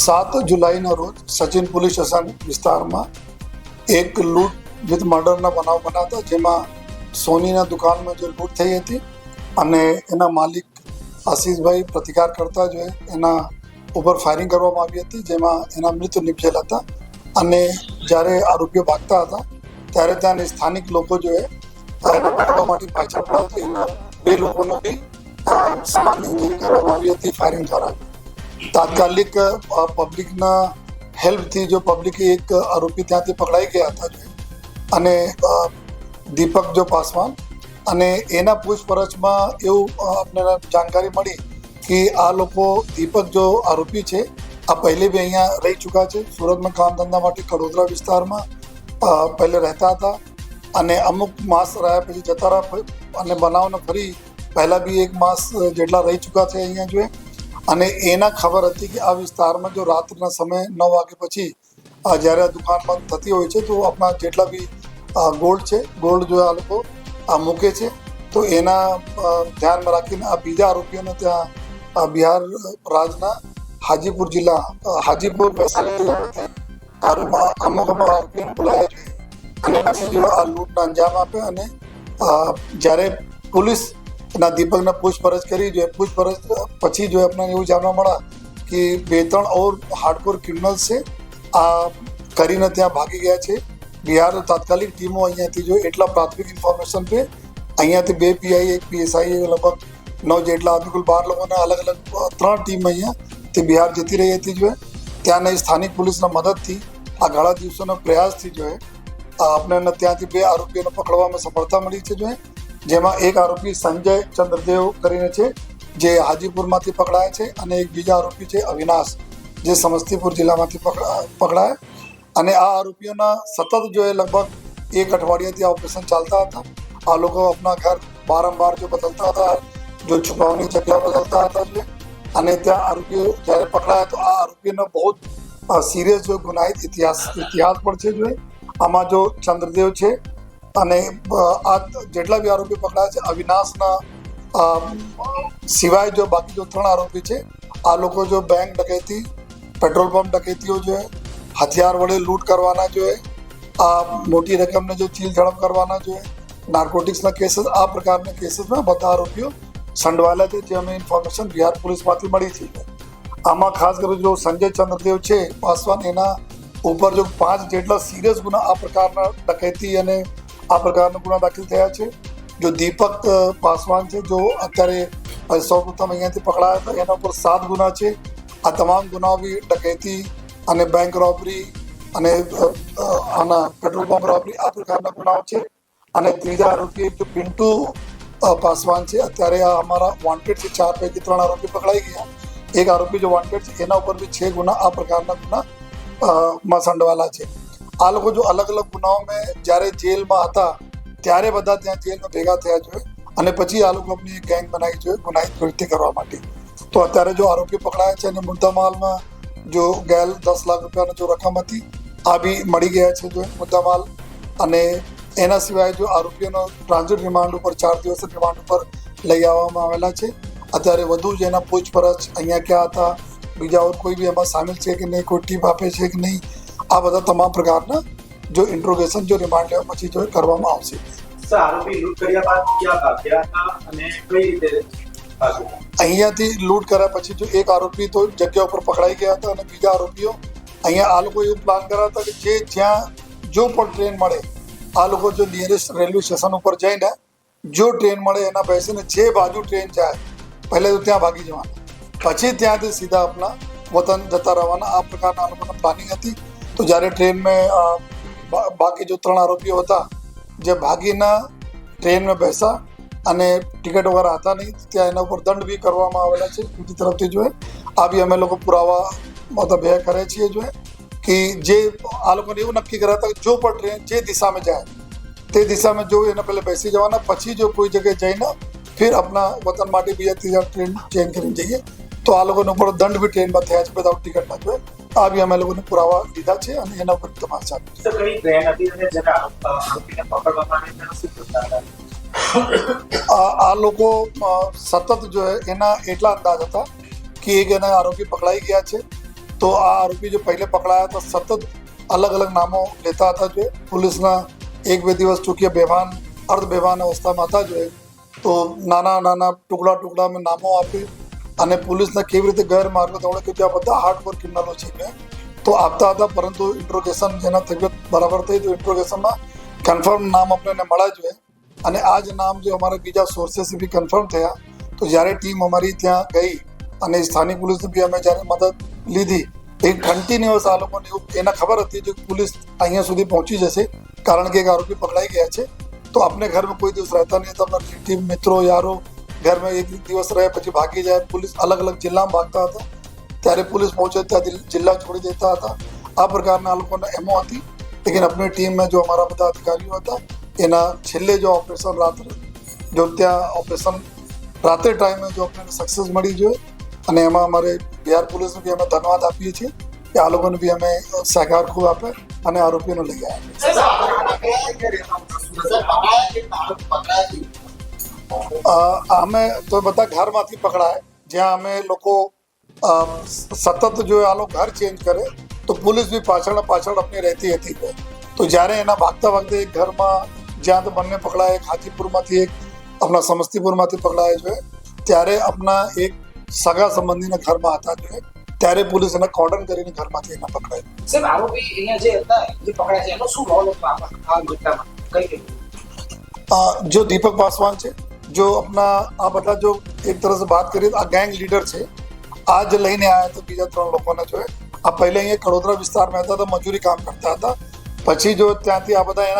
સાત જુલાઈના રોજ સચિન પોલીસ સ્ટેશન વિસ્તારમાં એક લૂંટ વિથ મર્ડરના બનાવ બનાવતા જેમાં સોનીના દુકાનમાં જે લૂંટ થઈ હતી અને એના માલિક આશીષભાઈ પ્રતિકાર કરતા જ એના ઉપર ફાયરિંગ કરવામાં આવી હતી, જેમાં એના મૃત્યુ નિપજેલા હતા. અને જ્યારે આરોપીઓ ભાગતા હતા, ત્યારે ત્યાંની સ્થાનિક લોકો જો એ માટે પાછળ બે લોકોનો બી સામાન્ય કરવામાં આવી હતી ફાયરિંગ દ્વારા. તાત્કાલિક પબ્લિકના હેલ્પથી જો પબ્લિકે એક આરોપી ત્યાંથી પકડાઈ ગયા હતા અને દીપક જો પાસવાન, અને એના પૂછપરછમાં એવું આપણને જાણકારી મળી કે આ લોકો દીપક જો આરોપી છે, આ પહેલે બી અહીંયા રહી ચૂક્યા છે સુરતમાં કામ ધંધા માટે કડોદરા વિસ્તારમાં પહેલે રહેતા હતા, અને અમુક માસ રહ્યા પછી જતા રહ્યા, અને બનાવને ફરી પહેલાં બી એક માસ જેટલા રહી ચૂક્યા છે અહીંયા જોઈએ અને એના ખબર હતી કે આ વિસ્તારમાં જો રાત્રના સમયે નવ વાગે પછી જ્યારે આ દુકાન બંધ થતી હોય છે, તો આપણા જેટલા બી ગોલ્ડ છે, ગોલ્ડ જો આ લોકો આ મૂકે છે, તો એના ધ્યાનમાં રાખીને આ બીજા આરોપીઓને ત્યાં બિહાર રાજના હાજીપુર જિલ્લા હાજીપુર વૈશાલી અમુક અમુક આરોપીઓને આ લૂંટના અંજામ આપે અને જ્યારે પોલીસ ના દીપકને પૂછપરછ કરી જોઈએ પૂછપરછ પછી જો આપણને એવું જાણવા મળ્યા કે બે ત્રણ ઓર હાર્ડકોર ક્રિમિનલ્સ છે, આ કરીને ત્યાં ભાગી ગયા છે. બિહાર તાત્કાલિક ટીમો અહીંયાથી જો એટલા પ્રાથમિક ઇન્ફોર્મેશન પે અહીંયાથી બે પીઆઈ એક પીએસઆઈ લગભગ નવ જેટલા બિલકુલ બાર લોકોના અલગ અલગ ત્રણ ટીમ અહીંયા તે બિહાર જતી રહી હતી જો ત્યાંની સ્થાનિક પોલીસના મદદથી આ ઘણા દિવસોના પ્રયાસથી જો આપણે ત્યાંથી બે આરોપીઓને પકડવામાં સફળતા મળી છે જો જેમાં એક આરોપી સંજય ચંદ્રદેવ કરીને છે, જે હાજીપુરમાંથી પકડાયા છે અને એક બીજા આરોપી છે અવિનાશ, જે સમસ્તીપુર જિલ્લામાંથી પકડાય. અને આ આરોપીઓના સતત જો એ લગભગ એક અઠવાડિયાથી આ ઓપરેશન ચાલતા હતા. આ લોકો આપણા ઘર વારંવાર જો બદલતા હતા, જો છુપાવવાની જગ્યા બદલતા હતા જો અને ત્યાં આરોપીઓ જ્યારે પકડાયા તો આ આરોપીનો બહુ સિરિયસ જો ગુનાહિત ઇતિહાસ ઇતિહાસ પણ છે જો આમાં જો ચંદ્રદેવ છે અને આ જેટલા બી આરોપી પકડાયા છે, અવિનાશના સિવાય જો બાકી જો ત્રણ આરોપી છે, આ લોકો જો બેંક ડકેતી, પેટ્રોલ પંપ ડકેતીઓ જો હથિયાર વડે લૂંટ કરવાના જોઈએ આ મોટી રકમને જો ચીલ ઝડપ કરવાના જોઈએ નાર્કોટિક્સના કેસીસ, આ પ્રકારના કેસીસમાં બધા આરોપીઓ સંડવાયેલા છે, જે અમે ઇન્ફોર્મેશન બિહાર પોલીસમાંથી મળી છે. આમાં ખાસ કરીને જો સંજય ચંદ્રદેવ છે, પાસવાન, એના ઉપર જો પાંચ જેટલા સિરિયસ ગુના આ પ્રકારના ડકેતી અને આ પ્રકારના ગુના દાખલ થયા છે. જો દીપક પાસવાન છે, જો અત્યારે સૌપ્રથમ અહીંયાથી પકડાયા હતા, એના ઉપર સાત ગુના છે. આ તમામ ગુનાઓ બી ડકૈતી અને બેંક રોબરી અને આના પેટ્રોલ પંપ રોબરી આ પ્રકારના ગુનાઓ છે. અને ત્રીજા આરોપી જો પિન્ટુ પાસવાન છે, અત્યારે આ અમારા વોન્ટેડ છે, ચાર પૈકી ત્રણ આરોપી પકડાઈ ગયા. એક આરોપી જો વોન્ટેડ છે, એના ઉપર બી છે ગુના આ પ્રકારના ગુના માં સંડવાલા છે. આ લોકો જો અલગ અલગ ગુનાઓમાં જ્યારે જેલમાં હતા, ત્યારે બધા ત્યાં જેલમાં ભેગા થયા જોઈએ અને પછી આ લોકો એક ગેંગ બનાવી જોઈએ ગુનાહિત પ્રવૃત્તિ કરવા માટે. તો અત્યારે જો આરોપી પકડાયા છે અને મુદ્દામાલમાં જો ગેલ દસ લાખ રૂપિયાની જો રકમ હતી, આ બી મળી ગયા છે જો મુદ્દામાલ અને એના સિવાય જો આરોપીઓનો ટ્રાન્ઝિટ રિમાન્ડ ઉપર, ચાર દિવસ રિમાન્ડ ઉપર લઈ આવવામાં આવેલા છે. અત્યારે વધુ જ એના પૂછપરછ અહીંયા ક્યાં હતા, બીજા કોઈ બી એમાં સામેલ છે કે નહીં, કોઈ ટીપ આપે છે કે નહીં આ બધા તમામ પ્રકારના જો ઇન્ટ્રોગેશન જો રિમાન્ડ લેવા પછી જો કરવામાં આવશે. અહીંયાથી લૂંટ કર્યા પછી જો એક આરોપી તો જગ્યા ઉપર પકડાઈ ગયા હતા અને બીજા આરોપીઓ અહીંયા આ લોકો એવું પ્લાન કર્યા હતા કે જે જ્યાં જો પણ ટ્રેન મળે આ લોકો જો નિયરેસ્ટ રેલવે સ્ટેશન ઉપર જઈને જો ટ્રેન મળે એના બેસીને જે બાજુ ટ્રેન જાય પહેલે તો ત્યાં ભાગી જવાના. પછી ત્યાંથી સીધા આપણા વતન જતા રહેવાના. આ પ્રકારના આ લોકોની પ્લાનિંગ હતી. તો જ્યારે ટ્રેનમાં બાકી જો ત્રણ આરોપીઓ હતા, જે ભાગીના ટ્રેનમાં બેસા અને ટિકિટ વગેરે હતા નહીં, ત્યાં એના ઉપર દંડ બી કરવામાં આવેલા છે બીજી તરફથી જોઈએ આ બી અમે લોકો પુરાવા મતલબ ભેગા કરે છીએ જોઈએ કે જે આ લોકોને એવું નક્કી કર્યા હતા કે જો પણ ટ્રેન જે દિશામાં જાય, તે દિશામાં જો એને પહેલાં બેસી જવાના, પછી જો કોઈ જગ્યાએ જઈને ફિર આપણા વતન માટે બીજા ત્રીજા ટ્રેન ચેન્જ કરીને જઈએ. તો આ લોકોને ઉપર દંડ બી ટ્રેનમાં થયા છે વિધાઉટ ટિકિટના જોઈએ આ બી અમે લોકોને પુરાવા લીધા છે અને એના ઉપર તપાસ ચાલુ હતી હતા? આ લોકો સતત જો એના એટલા અંદાજ હતા કે એક એના આરોપી પકડાઈ ગયા છે. તો આ આરોપી જો પહેલે પકડાયા તો સતત અલગ અલગ નામો લેતા હતા જોઈએ પોલીસના એક બે દિવસ ચૂક્યા બેભાન અર્ધ બેભાન અવસ્થામાં હતા જોઈએ તો નાના નાના ટુકડા ટુકડામાં નામો આપી અને પોલીસને કેવી રીતે ગેરમાર્ગે દોડે કે આ બધા હાર્ડકોર ક્રિમિનલો છે તો આપતા હતા પરંતુ ઇન્ટ્રોગેશન જેના તબિયત બરાબર થઈ તો ઇન્ટ્રોગેશનમાં કન્ફર્મ નામ આપણને મળ્યા જોઈએ અને આ જ નામ જો અમારા બીજા સોર્સેસ બી કન્ફર્મ થયા, તો જ્યારે ટીમ અમારી ત્યાં ગઈ અને સ્થાનિક પોલીસની બી અમે જ્યારે મદદ લીધી, એ કન્ટિન્યુઅસ આ લોકોને એવું એને ખબર હતી કે પોલીસ અહીંયા સુધી પહોંચી જશે, કારણ કે એક આરોપી પકડાઈ ગયા છે, તો આપણે ઘરમાં કોઈ દિવસ રહેતા નહીં. તો આપણા રિલેટિવ મિત્રો, યારો ઘરમાં એક દિવસ રહે પછી ભાગી જાય, પોલીસ અલગ અલગ જિલ્લામાં ભાગતા હતા. ત્યારે પોલીસ પહોંચે ત્યાં જિલ્લા છોડી દેતા હતા. આ પ્રકારના લોકોને એમો હતી. લેકિન આપણી ટીમમાં જો અમારા બધા અધિકારીઓ હતા, એના છેલ્લે જો ઓપરેશન રાત્રે, જો ત્યાં ઓપરેશન રાત્રે ટાઈમે જો આપણને સક્સેસ મળી જોઈએ અને એમાં અમારે બિહાર પોલીસને બી અમે ધન્યવાદ આપીએ છીએ કે આ લોકોને બી અમે સહકાર ખૂબ આપે અને આરોપીઓને લઈ આવ્યા. અમે તો બધા ઘરમાંથી પકડાય. જ્યાં અમે લોકો સતત જો આ ઘર ચેન્જ કરે તો પોલીસ બી પાછળ પાછળ અપની રહેતી હતી. તો જ્યારે એના ભાગતા ભાગતે એક ઘરમાં જ્યાં તો બંને પકડાય એક હાજીપુરમાંથી એક આપણા સમસ્તીપુરમાંથી પકડાય છે. ત્યારે આપણા એક સગા સંબંધીના ઘરમાં હતા જોઈએ ત્યારે પોલીસ એને કોર્ડન કરીને ઘરમાંથી એને પકડાય. સાહેબ આરોપી અહીંયા જે હતા જે પકડાયા છે એનો શું રોલ હતો આ ઘટનામાં? કઈ જો દીપક પાસવાન છે? જો આપણા આ બધા જો એક તરફ વાત કરીએ તો આ ગેંગ લીડર છે. આ જ લઈને આવ્યા તો બીજા ત્રણ લોકોને જોયે આ પહેલે અહીંયા કડોદરા વિસ્તારમાં હતા તો મજૂરી કામ કરતા હતા. પછી જો ત્યાંથી આ બધા